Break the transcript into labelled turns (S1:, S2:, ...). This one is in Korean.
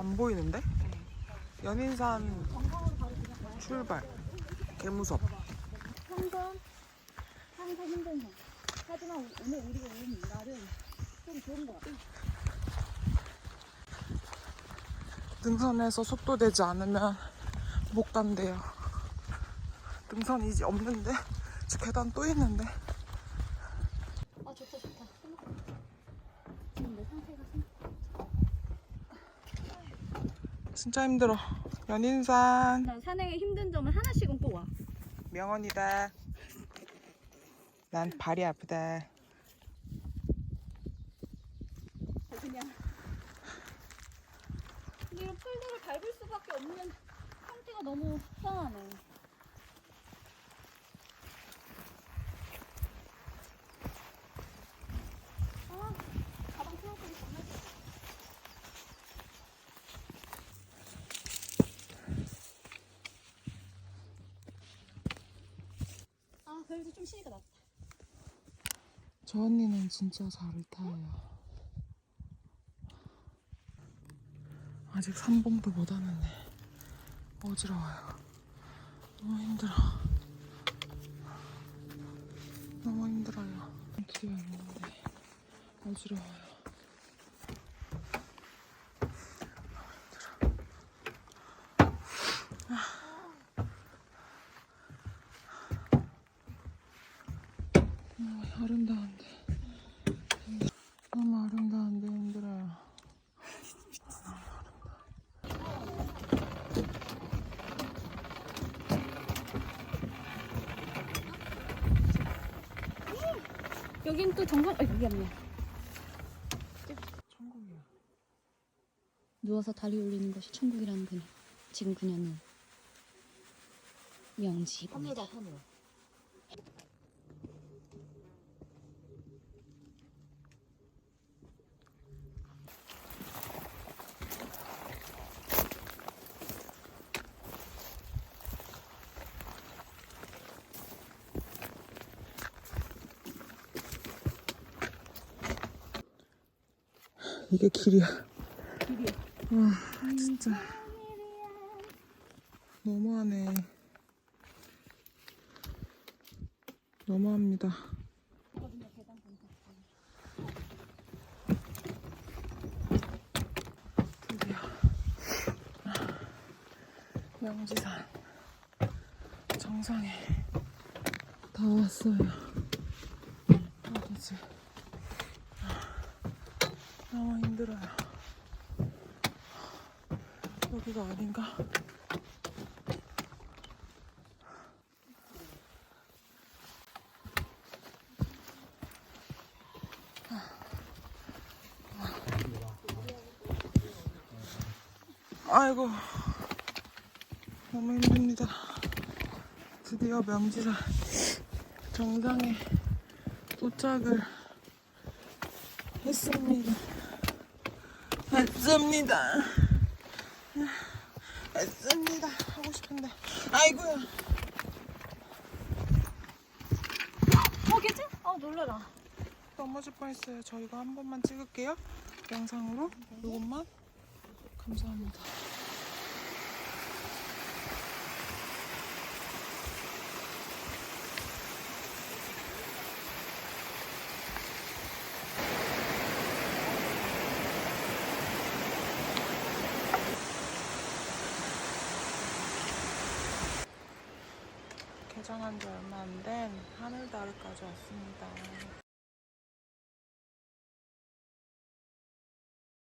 S1: 안 보이는데? 연인산
S2: 그냥 가요.
S1: 출발. 개무섭.
S2: 항상 항상 힘든 형. 하지만 오늘 우리가 온 날은 좀 좋은 것 같아.
S1: 등산에서 속도 내지 않으면 못 간대요. 등산이 이제 없는데? 저 계단 또 있는데?
S2: 아 좋다 좋다. 지금 내 상태가 심.
S1: 진짜 힘들어. 연인산
S2: 난 산행의 힘든 점을 하나씩은 꼭 와.
S1: 명언이다. 난 발이 아프다.
S2: 그냥 이런 풀들을 밟을 수밖에 없는 상태가 너무 속상하네. 아, 가방 풀어버리 정말. 아, 그래도 좀 쉬니까 낫다.
S1: 저 언니는 진짜 잘 타요. 아직 산봉도 못 하는데 어지러워요. 너무 힘들어. 너무 힘들어요. 드디어 있는데 어지러워요. 너무 아 름다운데 힘들어. 너무 아름다운데 힘들어요.
S2: 여긴 또 정상, 아, 여기 아니야.
S1: 천국이야.
S2: 누워서 다리 올리는 것이 천국이라는 그녀. 지금 그녀는 명지입니다.
S1: 하늘. 이게 길이야.
S2: 길이야.
S1: 와, 진짜. 너무하네. 너무합니다. 드디어 명지산 정상에 다 왔어요. 어디지? 너무 힘들어요. 여기가 아닌가? 아이고 너무 힘듭니다. 드디어 명지산 정상에 도착을 했습니다. 했습니다. 했습니다. 하고 싶은데 아이고야.
S2: 어, 괜찮아? 어, 놀래라.
S1: 넘어질 뻔했어요. 저 이거 한 번만 찍을게요. 영상으로 이것만 감사합니다. 개장한 지 얼마 안 된 하늘다리까지 왔습니다.